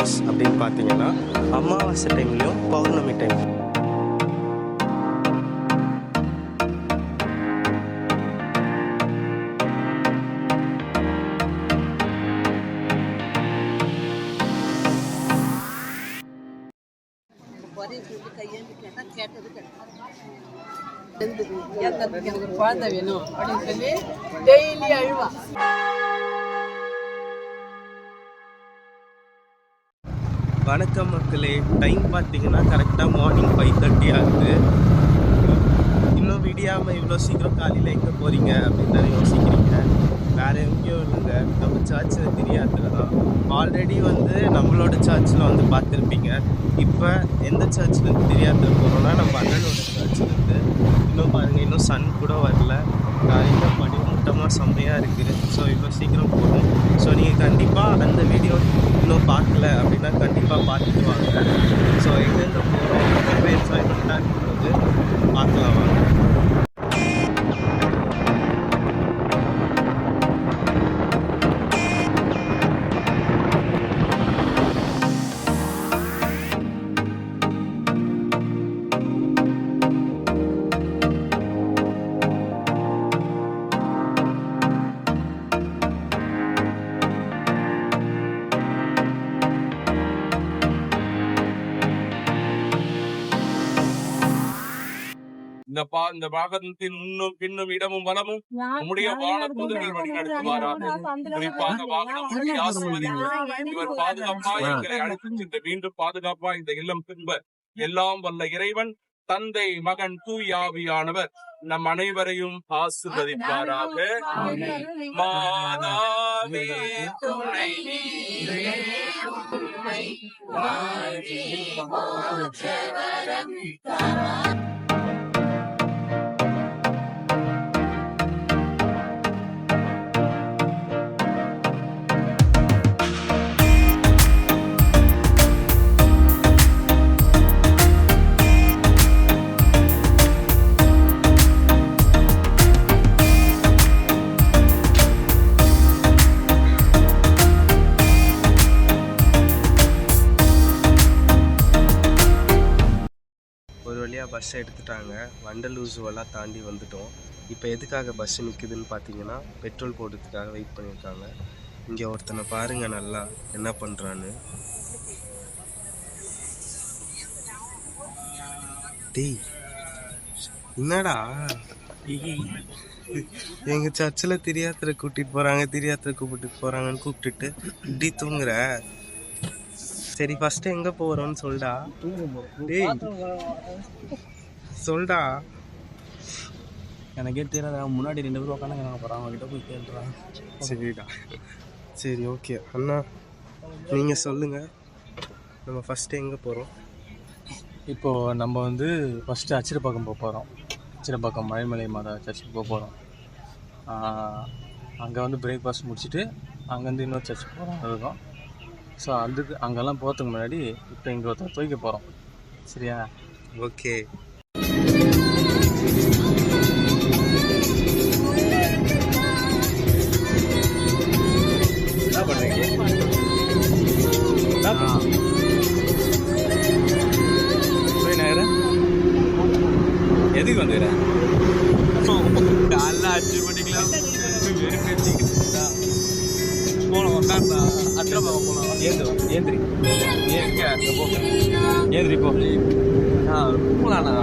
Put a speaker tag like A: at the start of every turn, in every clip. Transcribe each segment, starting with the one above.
A: Famous அப்படின்னு பார்த்தீங்கன்னா அமாவாசை டைம்லையும் பௌர்ணமி டைம்
B: எனக்கு குழந்தை வேணும் அப்படின்னு சொல்லி டெய்லி அழுவா.
A: வணக்கம் மக்களே. டைம் பார்த்தீங்கன்னா கரெக்டாக மார்னிங் ஃபைவ் தேர்ட்டி ஆகுது. இன்னும் விடியாமல் இவ்வளோ சீக்கிரம் காலையில் எங்கே போகிறீங்க அப்படின்னு தானே யோசிக்கிறீங்க. வேறு எங்கேயும் இல்லைங்க. நம்ம சர்ச்சில் தெரியாதுல தான். ஆல்ரெடி வந்து நம்மளோட சர்ச்சில் வந்து பார்த்துருப்பீங்க. இப்போ எந்த சர்ச்சில் தெரியாத போகிறோம்னா நம்ம அண்ணனோட சர்ச்சில் இருந்து. இன்னும் பாருங்கள் இன்னும் சன் கூட வரல. காலையில் சுத்தமாக செம்மையாக இருக்குது. ஸோ இப்போ சீக்கிரம் போகணும். ஸோ நீங்கள் கண்டிப்பாக அந்த வீடியோ இன்னும் பார்க்கல அப்படின்னா கண்டிப்பாக பார்த்துட்டு வாங்க. ஸோ எங்கெங்கே போகிறோம் ரொம்ப என்ஜாய்மெண்ட்டாக இருக்கும்போது பார்க்கலாம். வாங்க
C: இந்த பாகத்தின் முன்னும் பின்னும் இடமும் வலமும் உம்முடைய வானதூதர்கள் வழி நடத்துவாராக. குறிப்பாக வாகனம் இவர் பாதுகாப்பா எங்களை அழைத்துச் சென்று மீண்டும் பாதுகாப்பா இந்த இல்லம் திரும்ப எல்லாம் வல்ல இறைவன் தந்தை மகன் தூயாவியானவர் நம் அனைவரையும் ஆசிர்வதிப்பாராக. மாதாவே துணை நீரே, உம்மை வாழ்த்தி போற்றவரம்
A: ஒரு வழியாக பஸ் எடுத்துட்டாங்க. வண்டலூர் ஜூவெல்லாம் தாண்டி வந்துட்டோம். இப்போ எதுக்காக பஸ் நிற்குதுன்னு பார்த்தீங்கன்னா பெட்ரோல் போடுறதுக்காக வெயிட் பண்ணியிருக்காங்க இங்கே ஒருத்தனை பாருங்க நல்லா என்ன பண்ணுறான்னு டேய் என்னடா? எங்க சர்ச்சில் திரியாத்திரை கூட்டிட்டு போறாங்க திரியாத்திரை கூப்பிட்டு போறாங்கன்னு கூப்பிட்டுட்டு இப்படி தூங்குற? சரி ஃபர்ஸ்ட் எங்க போறோம்னு சொல்டா. டேய் சொல்டா
D: எனக்கே தெரியாத முன்னாடி ரெண்டு பேரும் உட்காந்து நாங்கள் போகிறோம் அவங்க கிட்ட போய் கேட்டுறான்
A: சரிடா. சரி ஓகே அண்ணா நீங்க சொல்லுங்க. நம்ம ஃபர்ஸ்ட் எங்க போறோம்?
D: இப்போது நம்ம வந்து ஃபஸ்ட்டு அச்சிரப்பாக்கம் போக போகிறோம் அச்சிரப்பாக்கம் மழைமலை மாதா சர்ச்சுக்கு போக போகிறோம் அங்கே வந்து பிரேக்ஃபாஸ்ட் முடிச்சுட்டு அங்கேருந்து இன்னொரு சர்ச்சுக்கு போகிறோம் இருக்கும் ஸோ அதுக்கு அங்கெல்லாம் போகிறதுக்கு முன்னாடி இப்போ இங்கே ஒருத்தர் துவைக்க போகிறோம் சரியா?
A: ஓகே
D: ஏந்திரி ஏந்திரி போ ரூம்லாண்ணா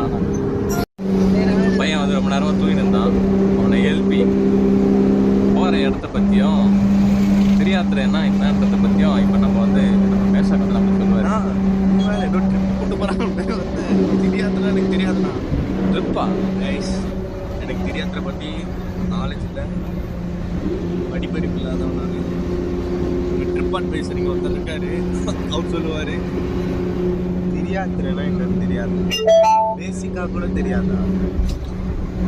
D: பையன் வந்து ரொம்ப நேரமாக தூங்கிட்டு இருந்தான் அவனை எழுப்பி போகிற இடத்த பற்றியும் தெரியாத்திரன்னா என்னன்றதை பற்றியும் இப்போ நம்ம வந்து நம்ம பேசுறது நம்ம சொல்லுவார்
A: ஏதோ ட்ரிப் கூட்டு போறாங்க வந்து எனக்கு தெரியாதுண்ணா
D: ட்ரிப்பா
A: கைஸ் எனக்கு தெரியாத பற்றி நாலேஜ் இல்லை படிப்பறிப்பு இல்லாதவன் நான் ட்ரிப் அட்வைசரிங் ஒருத்தர் இருக்காரு அவர் சொல்லுவார் தெரியாதுன்னா என்னன்னு தெரியாது. பேசிக்காக கூட தெரியாதா?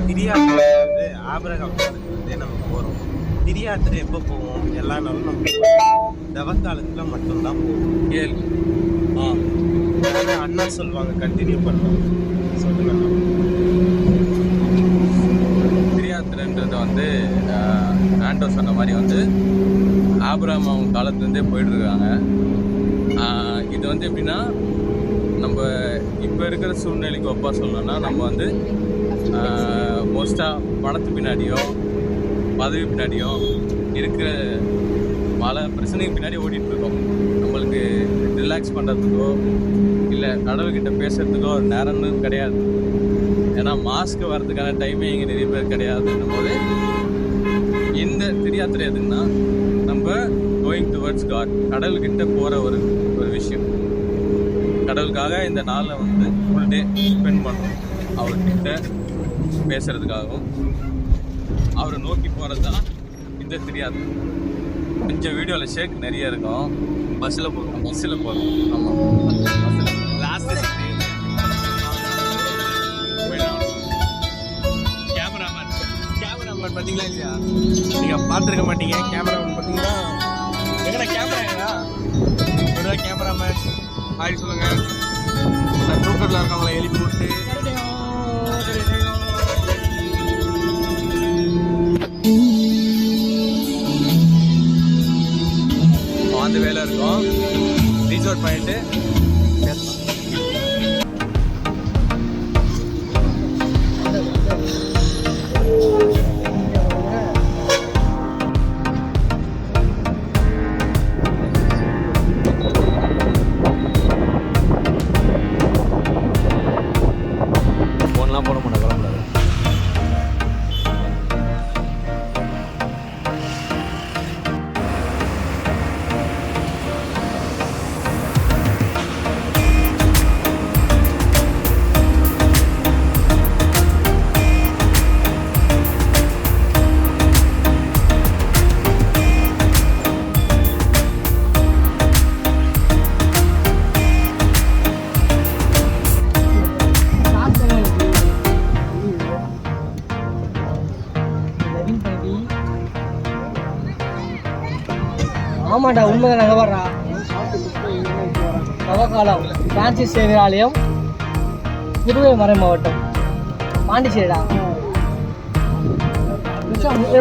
A: திரியாத்திரை வந்து ஆபரகம் வந்து நம்ம போகிறோம் திரியாத்திரை எப்போ போவோம்? எல்லா நாளும் நம்ம தவக்காலத்தில் மட்டும்தான் போவோம்.
D: கேள் ஆ.
A: அண்ணா சொல்லுவாங்க கண்டினியூ பண்ணலாம் சொல்லுங்க அண்ணா.
D: வந்து ஆண்டோ சொன்ன மாதிரி வந்து ஆபிரகாம் அவங்க காலத்துலேருந்தே போயிட்டுருக்காங்க. இது வந்து எப்படின்னா நம்ம இப்போ இருக்கிற சூழ்நிலைக்கு ஒப்பா சொல்லணும்னா நம்ம வந்து மோஸ்ட்டாக பணத்து பின்னாடியோ பதவி பின்னாடியோ இருக்கிற பல பிரச்சனைக்கு பின்னாடி ஓடிட்டு இருக்கோம் நம்மளுக்கு ரிலாக்ஸ் பண்ணுறதுக்கோ இல்லை கடவுள்கிட்ட பேசுறதுக்கோ நேரம்னு கிடையாது. ஏன்னா மாஸ்க் வர்றதுக்கான டைமே இங்கே நிறைய பேர் கிடையாதுன்னும் போது இந்த தெரியாத்திரை எதுன்னா நம்ம கோயிங் டுவர்ட்ஸ் காட் கடவுள்கிட்ட போகிற ஒரு ஒரு விஷயம். கடவுளுக்காக இந்த நாளை வந்து ஃபுல் டே ஸ்பெண்ட் பண்ணணும். அவர்கிட்ட பேசுறதுக்காகவும் அவரை நோக்கி போகிறது தான் இந்த தெரியாது. கொஞ்சம் வீடியோவில் ஷேக் நிறைய இருக்கும். பஸ்ஸில் போகிறோம் பஸ்ஸில் போகிறோம் ஆமாம் பஸ்ஸில் லாஸ்ட் கேமராமேன் கேமராமேன் பார்த்தீங்களா இல்லையா?
A: நீங்கள் பார்த்துருக்க மாட்டீங்க. கேமரா பார்த்தீங்கன்னா எங்கடா கேமரா எங்கடா ஒரு கேமராமேன்
D: ஹாய் சொல்லுங்க. தூக்கத்தில் இருக்கவங்கள எழுப்பி விட்டு அந்த வேலை இருக்கும். ரீசோர்ட் பாயிண்ட்டு
E: ஆமாடா உண்மைதான் நாங்க வர்றா நவகாலம் பிரான்சிஸ் சேவியர் ஆலயம் திருவைமறை மாவட்டம். பாண்டிச்சேரிடா.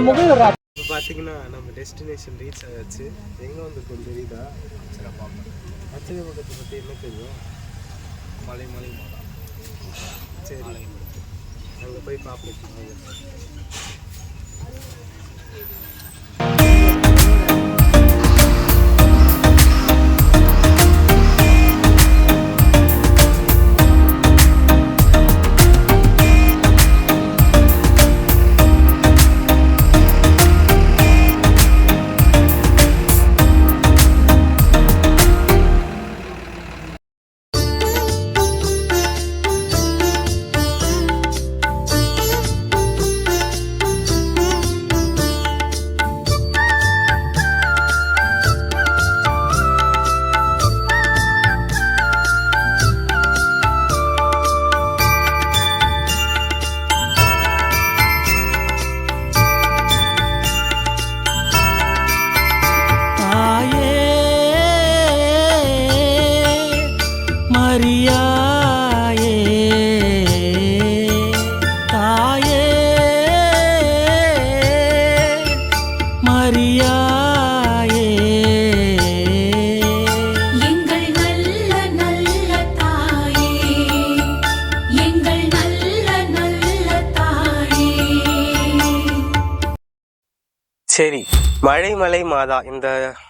E: முகல்
A: இப்போ பார்த்தீங்கன்னா நம்ம டெஸ்டினேஷன் ரீச் ஆயாச்சு. எங்கே வந்திருக்கோம் தெரியுதா? சரி பார்ப்போம் அச்சரிய பக்கத்தை பற்றி என்ன தெரியும்?
D: மலை மலை மாதா.
A: சரி. அங்கே போய் பார்ப்போம் மழைமலை மாதா இந்த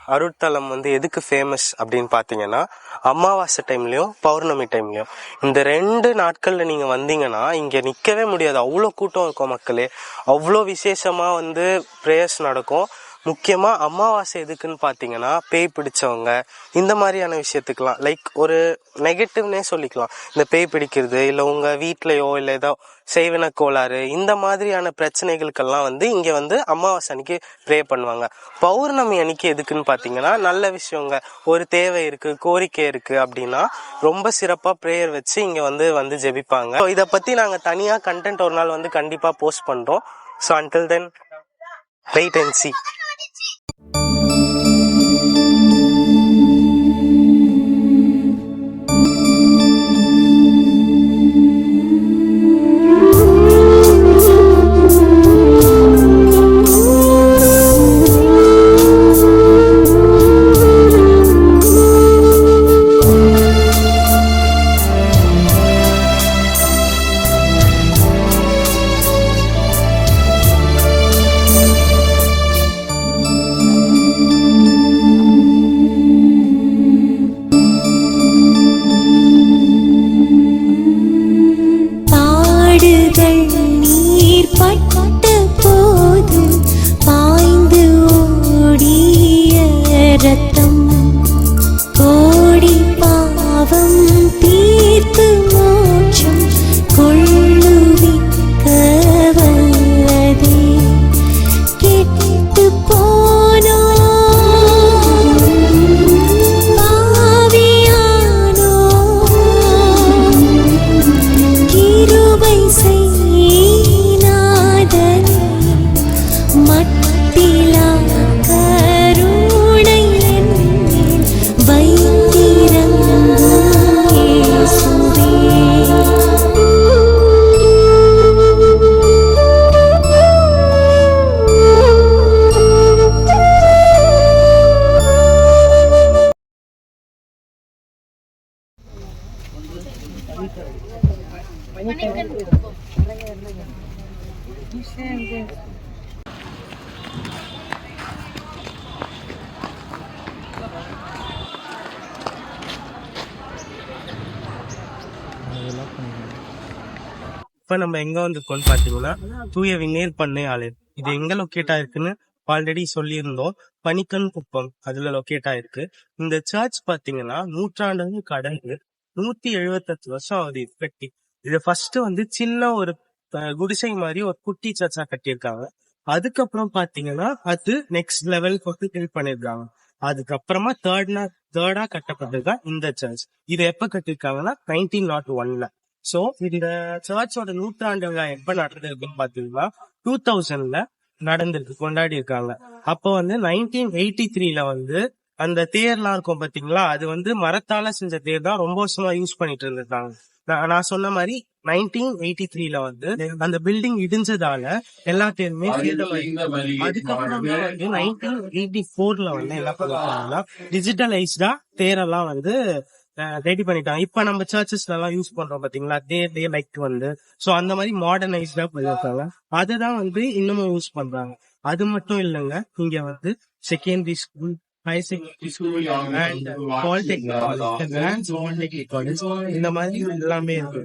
A: அருட்தலம் வந்து எதுக்கு ஃபேமஸ் அப்படின்னு பார்த்தீங்கன்னா அமாவாசை டைம்லையும் பௌர்ணமி டைம்லையும் இந்த ரெண்டு நாட்களில் நீங்கள் வந்தீங்கன்னா இங்கே நிற்கவே முடியாது. அவ்வளோ கூட்டம் இருக்கும் மக்களே. அவ்வளோ விசேஷமாக வந்து ப்ரேயர்ஸ் நடக்கும். முக்கியமாக அமாவாசை எதுக்குன்னு பார்த்தீங்கன்னா பேய் பிடிச்சவங்க இந்த மாதிரியான விஷயத்துக்கெலாம் லைக் ஒரு நெகட்டிவ்னே சொல்லிக்கலாம். இந்த பேய் பிடிக்கிறது இல்லை உங்கள் வீட்லயோ இல்லை ஏதோ செய்வன கோளாறு இந்த மாதிரியான பிரச்சனைகளுக்கெல்லாம் வந்து இங்கே வந்து அமாவாசை அன்னைக்கு ப்ரே பண்ணுவாங்க. பௌர்ணமி அன்னைக்கு எதுக்குன்னு பார்த்தீங்கன்னா நல்ல விஷயங்க. ஒரு தேவை இருக்குது கோரிக்கை இருக்குது அப்படின்னா ரொம்ப சிறப்பாக ப்ரேயர் வச்சு இங்கே வந்து வந்து ஜெபிப்பாங்க. இதை பற்றி நாங்கள் தனியாக கண்டென்ட் ஒரு நாள் வந்து கண்டிப்பாக போஸ்ட் பண்ணுறோம் so until then wait and see
F: துளிகள் நீர் பட்ட போது பாய்ந்து ஓடிய
A: ரத்த நம்ம எங்க வந்திருக்கோம்னு பாத்தீங்கன்னா தூய விண்ணேர் பண்ணை ஆலயம். இது எங்க லொக்கேட் ஆயிருக்குன்னு ஆல்ரெடி சொல்லியிருந்தோம். பனிக்கன் குப்பம் அதுல லொக்கேட் ஆயிருக்கு. இந்த சர்ச் பாத்தீங்கன்னா நூற்றாண்டு கடந்து நூத்தி எழுபத்தஞ்சு வருஷம் ஆகுது இது கட்டி. இது ஃபர்ஸ்ட் வந்து சின்ன ஒரு குடிசை மாதிரி ஒரு குட்டி சர்ச்சா கட்டியிருக்காங்க. அதுக்கப்புறம் பாத்தீங்கன்னா அது நெக்ஸ்ட் லெவல் வந்து ஹெல்ப் பண்ணிருக்காங்க அதுக்கப்புறமா தேர்ட்னா தேர்டா கட்டப்பட்டதுதான் இந்த சர்ச் இது எப்ப கட்டிருக்காங்கன்னா நைன்டீன் நாட் oh ஒன்ல சோ இந்த சர்ச்சோட நூற்றாண்டு விழா எப்ப நடந்திருக்குன்னு பாத்தீங்கன்னா டூ தௌசண்ட்ல நடந்திருக்கு கொண்டாடி இருக்காங்க அப்போ வந்து நைன்டீன் எயிட்டி த்ரீல வந்து அந்த தேர்லாம் இருக்கும் பாத்தீங்களா அது வந்து மரத்தால செஞ்ச தேர் தான் ரொம்ப வருஷமா யூஸ் பண்ணிட்டு இருந்திருக்காங்க. நான் சொன்ன மாதிரி நைன்டீன் எயிட்டி த்ரீல வந்து அந்த பில்டிங் இடிஞ்சதால எல்லா தேருமே. அதுக்கப்புறம் வந்து நைன்டீன் எயிட்டி ஃபோர்ல வந்து என்ன பண்ணிருக்காங்கன்னா டிஜிட்டலைஸ்டா தேரெல்லாம் வந்து ரெடி பண்ணிட்டாங்க. இப்ப நம்ம சர்ச்சஸ்ல எல்லாம் யூஸ் பண்றோம் பாத்தீங்களா? தே டே லைக் வந்து சோ அந்த மாதிரி மாடர்னைஸ்டா பண்ணிருக்காங்க அதுதான் வந்து இன்னமும் யூஸ் பண்றாங்க. அது மட்டும் இல்லைங்க இங்க வந்து secondary school higher secondary school and polytechnic college இந்த மாதிரி எல்லாமே இருக்கு.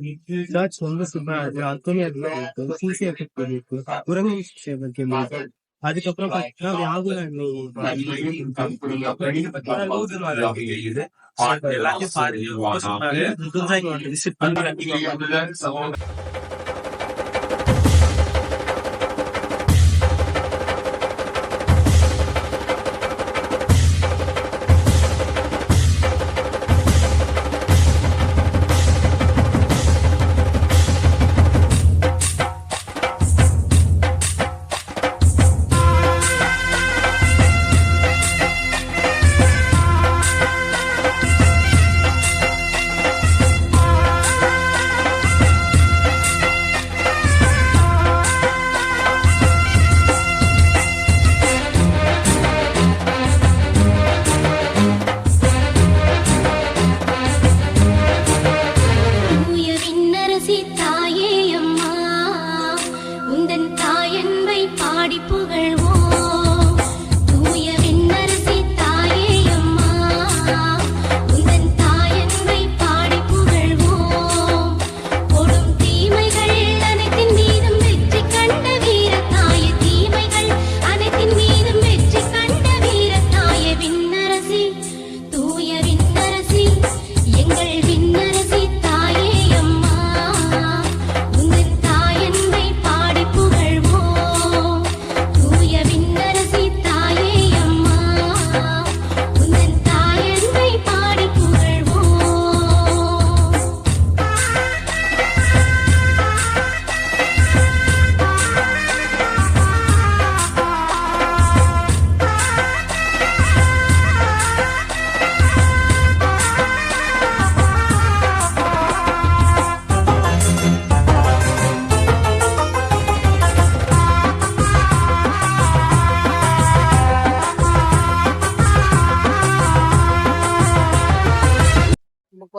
A: சர்ச் ரொம்ப சூப்பரா இருக்கு. அத்துமே இருக்கு. சிசி எஃபெக்ட் உறவு அதுக்கப்புறம் பாத்தீங்கன்னா வியாகுல எல்லாத்தையும்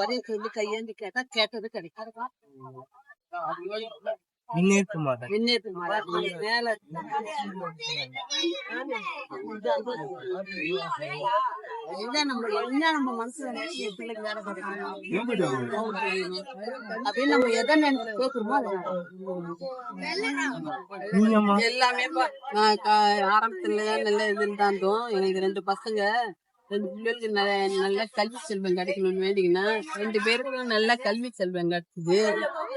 B: குறைய சொல்லி கையேந்தி கேட்டா கேட்டது கிடைக்கும்.
A: விண்ணேற்கு மாதா
B: விண்ணேற்று மாதா மேல இதுதான் நம்ம என்ன நம்ம மனசுல பிள்ளைக்கு வேலை. அப்படின்னு நம்ம எதை நினைச்சு கேட்கிறோமோ எல்லாமே ஆரம்பத்துல நல்ல இது இருந்தாலும் எனக்கு ரெண்டு பசங்க. ரெண்டு பிள்ளைகளுக்கு நல்ல நல்ல கல்வி செல்வம் கிடைக்கணும்னு வேண்டிங்கன்னா ரெண்டு பேருக்கும் நல்ல கல்வி செல்வம் கிடைச்சது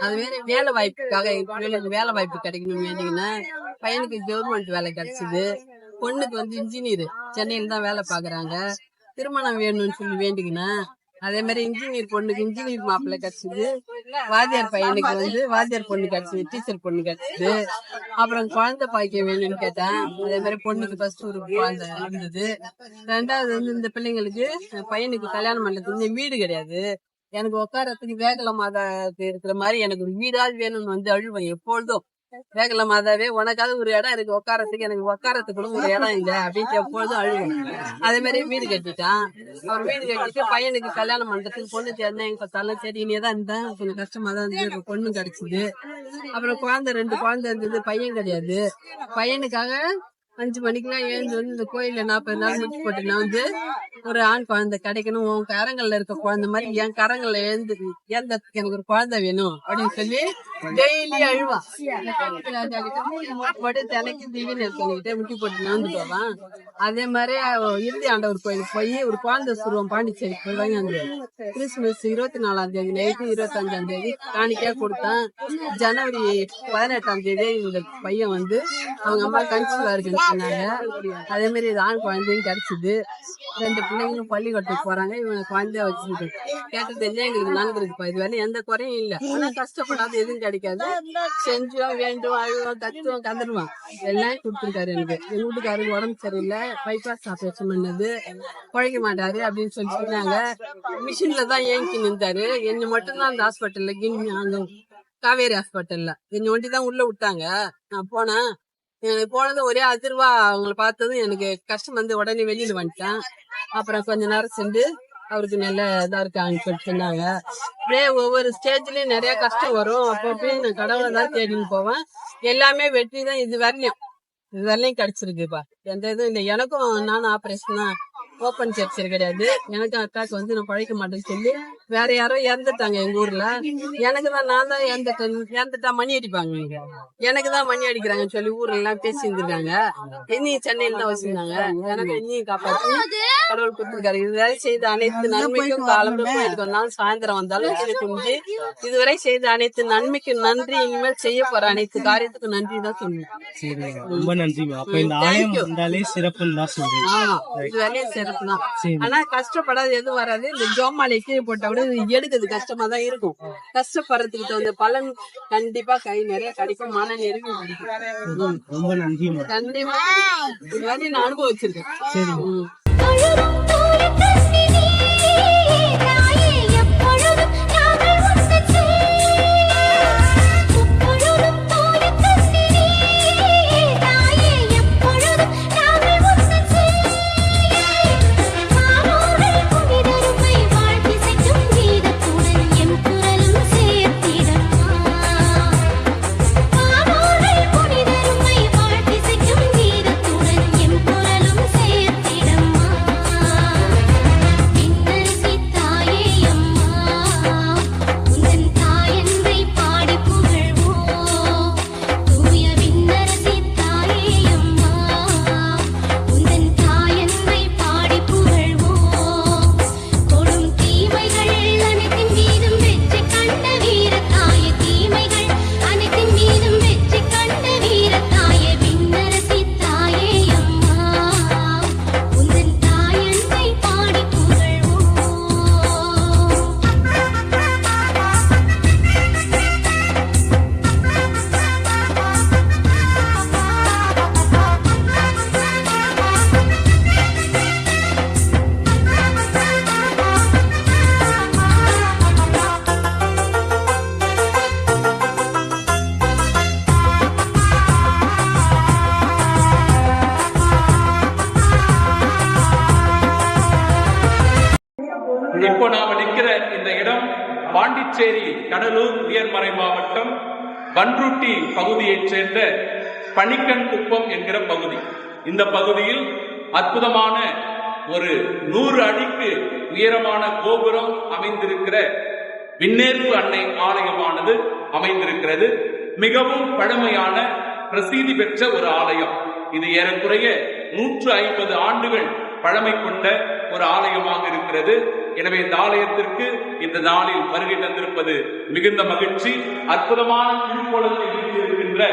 B: அது வேற வேலை வாய்ப்புக்காக பிள்ளைகளுக்கு வேலை வாய்ப்பு கிடைக்கணும்னு வேண்டிங்கன்னா பையனுக்கு கவர்மெண்ட் வேலை கிடைச்சது. பொண்ணுக்கு வந்து இன்ஜினியர் சென்னையில தான் வேலை பாக்குறாங்க திருமணம் வேணும்னு சொல்லி வேண்டிங்கன்னா அதே மாதிரி இன்ஜினியர் பொண்ணுக்கு இன்ஜினியர் மாப்பிள்ளை கிடைச்சது வாத்தியார் பையனுக்கு வந்து வாத்தியார் பொண்ணு கிடைச்சது டீச்சர் பொண்ணு கிடைச்சது அப்புறம் குழந்தை பாய்க்க வேணும்னு கேட்டேன். அதே மாதிரி பொண்ணுக்கு ஃபர்ஸ்ட் ஒரு குழந்தை இருந்தது. ரெண்டாவது வந்து இந்த பிள்ளைங்களுக்கு பையனுக்கு கல்யாணம் பண்ணதுக்கு வீடு கிடையாது. எனக்கு உட்காரத்துக்கு வேகல மாதா இருக்கிற மாதிரி எனக்கு ஒரு வீடாவது வேணும்னு வந்து அழுவேன் எப்பொழுதும். வேகல மாதாவே உனக்காவது ஒரு இடம் இருக்கு உட்காரத்துக்கு எனக்கு உட்காரத்துக்கு கூட ஒரு இடம் இல்லை அப்படின்னு எப்பொழுதும் அழுகும் அதே மாதிரி வீடு கட்டிட்டான். அவர் வீடு கட்டிட்டு பையனுக்கு கல்யாணம் பண்றதுக்கு பொண்ணு தேர்ந்தேன் எங்க பார்த்தாலும் சரி நீ தான் இருந்தேன் கொஞ்சம் கஷ்டமா தான் இருந்தது. பொண்ணு கிடைச்சிது. அப்புறம் குழந்தை ரெண்டு குழந்தை இருந்தது பையன் கிடையாது. பையனுக்காக அஞ்சு மணிக்கெல்லாம் எழுந்து வந்து இந்த கோயில்ல நாற்பது நாள் முடிச்சு போட்டீங்கன்னா வந்து ஒரு ஆண் குழந்தை கிடைக்கணும். உன் கரங்கள்ல இருக்க குழந்தை மாதிரி என் கரங்கள்ல எழுந்து ஏந்ததுக்கு எனக்கு ஒரு குழந்தை வேணும் அப்படின்னு சொல்லி டெய்லி அழுவா. போட்டு தினைக்கு திடீர்னு முட்டி போட்டு நடந்து போவான் அதே மாதிரி இறுதி ஆண்டவர் கோயிலுக்கு போய் ஒரு குழந்தை சுருவம் பாண்டிச்சேரி போய் வாங்கி வந்து கிறிஸ்துமஸ் இருபத்தி நாலாம் தேதி நைட்டு இருபத்தி அஞ்சாம் தேதி காணிக்கையா கொடுத்தான். ஜனவரி பதினெட்டாம் தேதி இந்த பையன் வந்து அவங்க அம்மா கன்சீவா இருக்கு சொன்னாங்க அதே மாதிரி ஆண் குழந்தையும் கிடைச்சது. ரெண்டு பிள்ளைங்களும் பள்ளிக்கூடத்துக்கு போறாங்க. இவங்க குழந்தைய வச்சுருக்கு கேட்டது என்ன எங்களுக்கு நடந்திருக்குப்பா இது வரையும் எந்த குறையும் இல்ல. ஆனா கஷ்டப்படாத எதுவும் கிடைக்காது. செஞ்சோம் வேண்டும் அழுவோம் தத்துவோம் கதருவான் எல்லாம் கொடுத்துருக்காரு எனக்கு. எங்க வீட்டுக்காரருக்கு உடம்பு சரியில்லை. பைபாஸ் ஆபரேஷன் பண்ணது. குழைக்க மாட்டாரு அப்படின்னு சொல்லி சொன்னாங்க. மிஷின்ல தான் ஏங்கி நின்றாரு என்ன மட்டும்தான் அந்த ஹாஸ்பிட்டல்ல கிண்ணி அங்க காவேரி ஹாஸ்பிட்டல்ல என்னை ஒண்டி தான் உள்ள விட்டாங்க. நான் போனேன். எனக்கு போனது ஒரே அதிர்வா அவங்கள பார்த்ததும் எனக்கு கஷ்டம் வந்து உடனே வெளியில வந்துட்டேன். அப்புறம் கொஞ்ச நேரம் சென்று அவருக்கு நல்ல இதா இருக்காங்க சொன்னாங்க. அப்படியே ஒவ்வொரு ஸ்டேஜ்லயும் நிறைய கஷ்டம் வரும். அப்போ நான் கடவுளை தான் தேடின்னு போவேன். எல்லாமே வெற்றி தான் இது வரலையும் இது வரலையும் கிடைச்சிருக்குப்பா எந்த இதுவும் இல்லை. எனக்கும் நானும் ஆப்ரேஷன் தான். ஓப்பன் சர்ச்சரி கிடையாது. எனக்கும் அக்காக்கு வந்து நான் பழைக்க மாட்டேன்னு சொல்லி வேற யாரோ இறந்துட்டாங்க எங்க ஊர்ல. எனக்கு தான் நான் தான் இறந்துட்டேன் இறந்துட்டா மணி அடிப்பாங்க. இங்க. எனக்கு தான் மணி அடிக்கிறாங்கன்னு சொல்லி ஊர்ல எல்லாம் பேசி இருந்திருக்காங்க என்னையும் சென்னையில தான் வச்சிருந்தாங்க. எனக்கு என்னையும் காப்பாத்தி கடவுள் கொடுத்திருக்காரு. இதுவரை செய்த அனைத்து நன்மைக்கும் காலம்பரம் எனக்கு ஒரு நாள் சாயந்தரம் வந்தாலும் கீழே குனிஞ்சு இதுவரை செய்த அனைத்து நன்மைக்கும் நன்றி. இனிமேல் செய்ய போற அனைத்து காரியத்துக்கும் நன்றி தான் சொல்லுவேன்
A: ரொம்ப நன்றிமா அப்ப இந்த ஆலயம். வந்தாலே சிறப்புன்னு தான் சொல்றீங்க
B: ஆமா இது வரையும் சிறப்பு தான் ஆனா கஷ்டப்படாத எதுவும் வராது. இந்த ஜோமாலை கீழே போட்டா கூட இது எடுக்கிறது கஷ்டமா தான் இருக்கும். கஷ்டப்படுறதுக்கு தகுந்த பலன் கண்டிப்பா கை நிறைய கிடைக்கும் மன நிறைவு கிடைக்கும்.
A: ரொம்ப நன்றிமா
B: கண்டிப்பா. இது நான் அனுபவிச்சிருக்கேன்.
C: பணிக்கன் குப்பம் என்கிற பகுதி. இந்த பகுதியில் அற்புதமான ஒரு நூறு அடிக்கு உயரமான கோபுரம் அமைந்திருக்கிற விண்ணேற்பு அன்னை ஆலயமானது அமைந்திருக்கிறது. மிகவும் பழமையான பிரசித்தி பெற்ற ஒரு ஆலயம். இது ஏறக்குறைய நூற்று ஐம்பது ஆண்டுகள் பழமை கொண்ட ஒரு ஆலயமாக இருக்கிறது. எனவே இந்த ஆலயத்திற்கு இந்த நாளில் வருகை தந்திருப்பது மிகுந்த மகிழ்ச்சி அற்புதமான திருக்கோலத்தை இருக்கின்ற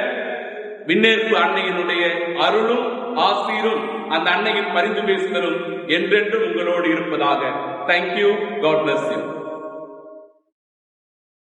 C: விண்ணேற்பு அன்னையினுடைய அருளும் ஆசீரும் அந்த அன்னையின் பரிந்து பேசுதலும் என்றென்றும் உங்களோடு இருப்பதாக. Thank you God bless you